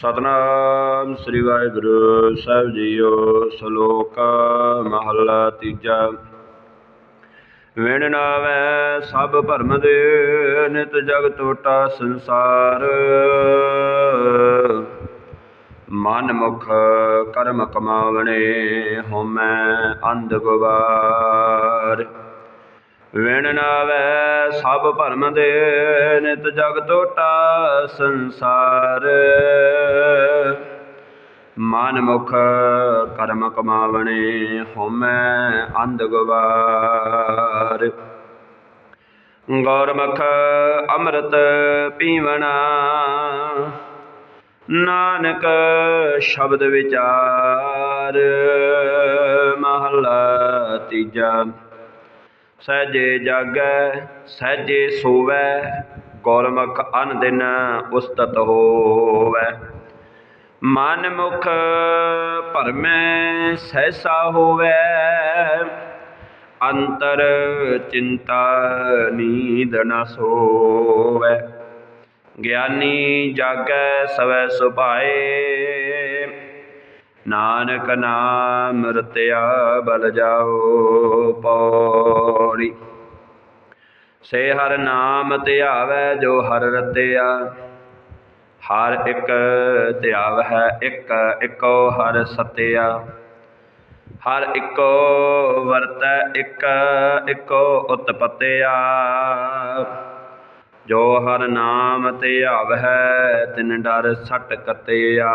ਸਤਨਾਮ ਸ੍ਰੀ ਵਾਹਿਗੁਰੂ ਸਾਹਿਬ ਜੀਓ, ਸ਼ਲੋਕ ਮਹਲਾ ਤੀਜਾ। ਵਿਣ ਨਾਵੈ ਸਭ ਭਰਮ ਦੇ, ਨਿਤ ਜਗ ਟੋਟਾ ਸੰਸਾਰ। ਮਨ ਮੁਖ ਕਰਮ ਕਮਾਵਣੇ, ਹਉਮੈ ਅੰਧ ਗੁਬਾਰ। ਵਿਣ ਨਾਵੈ ਸਭ ਭਰਮ ਦੇ ਨਿਤ ਜਗ ਟੋਟਾ ਸੰਸਾਰ। ਮਨ ਮੁਖ ਕਰਮ ਕਮਾਵਣੇ ਹਉਮੈ ਅੰਧ ਗਵਾਰ ਗੌਰਮਖ ਅੰਮ੍ਰਿਤ ਪੀਵਣਾ। ਨਾਨਕ ਸ਼ਬਦ ਵਿਚਾਰ। ਮਹਲਾ ਤੀਜਾ। ਸਹਜੇ ਜਾਗੈ, ਸਹਜੇ ਸੋਵੈ, ਗੁਰਮੁਖ ਅਨ ਦਿਨ ਉਸਤਤ ਹੋਵੈ। ਮਨ ਮੁਖ ਭਰਮੈ ਸਹਿਸਾ ਹੋਵੈ, ਅੰਤਰ ਚਿੰਤਾ ਨੀਂਦ ਨ ਸੋਵੈ। ਗਿਆਨੀ ਜਾਗੈ ਸਵੈ ਸੁਭਾਏ, ਨਾਨਕ ਨਾਮ ਰਤਿਆ ਬਲ ਜਾਓ ਪੌੜੀ ਸੇ ਹਰ ਨਾਮ ਧਿਆਵੈ ਜੋ ਹਰ ਰਤਿਆ। ਹਰ ਇੱਕ ਧਿਆਵ ਹੈ ਇੱਕ, ਇੱਕੋ ਹਰ ਸਤਿਆ। ਹਰ ਇੱਕੋ ਵਰਤੈ, ਇੱਕ, ਇੱਕੋ ਉਤਪਤਿਆ। ਜੋ ਹਰ ਨਾਮ ਧਿਆਵ ਹੈ ਤਿਨ ਡਰ ਸਟ ਕਤਿਆ।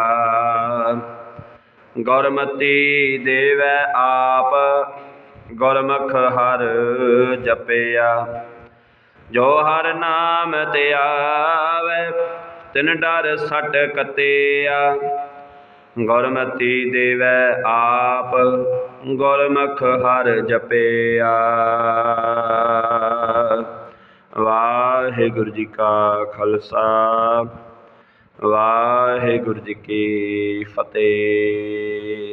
ਗੁਰਮਤੀ ਦੇਵੈ ਆਪ ਗੁਰਮੁਖ ਹਰ ਜਪਿਆ। ਜੋ ਹਰ ਨਾਮ ਧਿਆਵੈ ਤਿਨ ਡਰ ਸਟ ਕਤਿਆ ਗੁਰਮਤੀ ਦੇਵੈ ਆਪ ਗੁਰਮੁਖ ਹਰ ਜਪਿਆ। ਵਾਹਿਗੁਰੂ ਜੀ ਕਾ ਖਾਲਸਾ, ਵਾਹਿਗੁਰੂ ਜੀ ਕੀ ਫਤਿਹ।